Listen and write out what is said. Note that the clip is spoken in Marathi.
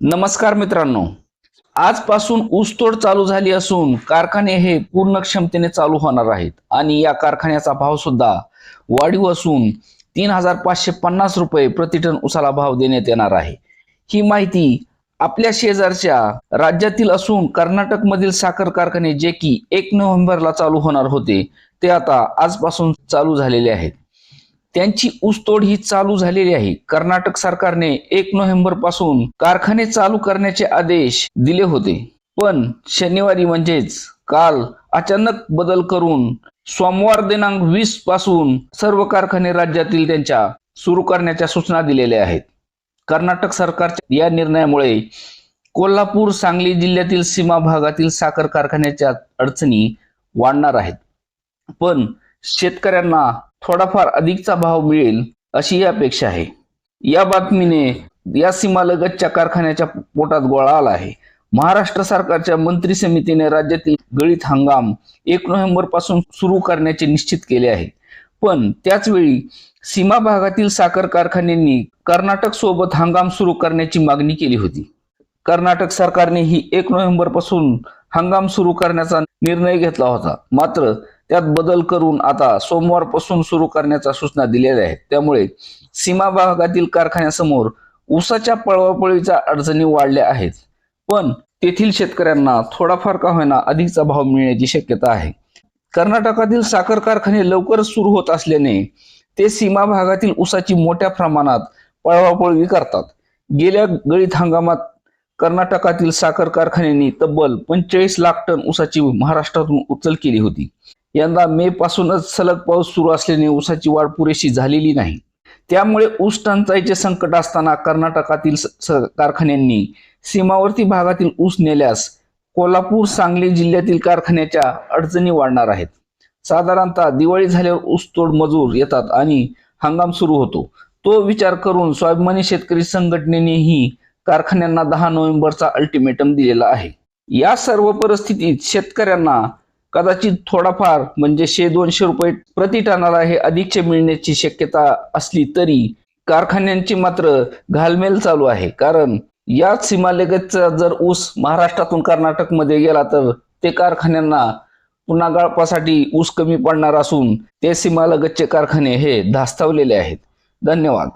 नमस्कार मित्रांनो. आजपासून ऊसतोड चालू झाली असून कारखाने हे पूर्ण क्षमतेने चालू होणार आहेत आणि या कारखान्याचा भाव सुद्धा वाढीव असून तीन हजार पाचशे पन्नास रुपये प्रति टन उसाला भाव देण्यात येणार आहे. ही माहिती आपल्या शेजारच्या राज्यातील असून कर्नाटकमधील साखर कारखाने जे की एक नोव्हेंबरला चालू होणार होते ते आता आजपासून चालू झालेले आहेत. त्यांची ऊसतोड ही चालू झालेली आहे. कर्नाटक सरकारने एक नोव्हेंबरपासून कारखाने चालू करण्याचे आदेश दिले होते. पण शनिवारी म्हणजेच काल अचानक बदल करून सोमवार दिनांक वीसपासून सर्व कारखाने राज्यातील त्यांच्या सुरू करण्याच्या सूचना दिलेल्या आहेत. कर्नाटक सरकारच्या या निर्णयामुळे कोल्हापूर सांगली जिल्ह्यातील सीमा भागातील साखर कारखान्याच्या अडचणी वाढणार आहेत. पण शेतकऱ्यांना थोडाफार अधिकचा भाव मिळेल अशी अपेक्षा आहे. या बातमीने या सीमालगतच्या कारखान्याच्या पोटात गोळा आला आहे. महाराष्ट्र सरकारच्या मंत्री समितीने राज्यातील गळीत हंगाम एक नोव्हेंबरपासून सुरू करण्याचे निश्चित केले आहे पण त्याच वेळी सीमा भागातील साखर कारखान्यांनी कर्नाटक सोबत हंगाम सुरू करण्याची मागणी केली होती. कर्नाटक सरकारने ही एक नोव्हेंबरपासून हंगाम सुरू करण्याचा निर्णय घेतला होता. मात्र त्यात बदल करून आता सोमवारपासून सुरू करण्याच्या सूचना दिलेल्या आहेत. त्यामुळे सीमा भागातील कारखान्यासमोर ऊसाच्या पळवापळीच्या अडचणी वाढल्या आहेत. पण तेथील शेतकऱ्यांना थोडाफार का होईना अधिकचा भाव मिळण्याची शक्यता आहे. कर्नाटकातील साखर कारखाने लवकरच सुरू होत असल्याने ते सीमा भागातील ऊसाची मोठ्या प्रमाणात पळवापळवी करतात. गेल्या गळीत हंगामात कर्नाटकातील साखर कारखान्यांनी तब्बल पंचेचाळीस लाख टन ऊसाची महाराष्ट्रातून उचल केली होती. यंदा मे पासूनच सलग पाऊस सुरू असल्याने ऊसाची वाढ पुरेशी झालेली नाही. त्यामुळे ऊस टंचाईचे संकट असताना कर्नाटकातील कारखान्यांनी सीमावर्ती भागातील ऊस नेल्यास कोल्हापूर सांगली जिल्ह्यातील कारखान्याच्या अडचणी वाढणार आहेत. साधारणतः दिवाळी झाल्यावर ऊसतोड मजूर येतात आणि हंगाम सुरू होतो. तो विचार करून स्वाभिमानी शेतकरी संघटनेनेही कारखान्यांना दहा नोव्हेंबरचा अल्टिमेटम दिलेला आहे. या सर्व परिस्थितीत शेतकऱ्यांना कदाचित थोडाफार म्हणजे दोनशे रुपये प्रति टनाला हे अधिकचे मिळण्याची शक्यता असली तरी कारखान्यांची मात्र घालमेल चालू आहे. कारण याच सीमालगतचा जर ऊस महाराष्ट्रातून कर्नाटकमध्ये गेला तर ते कारखान्यांना पुन्हा गाळपासाठी ऊस कमी पडणार असून ते सीमालगतचे कारखाने हे धास्तावलेले आहेत. धन्यवाद.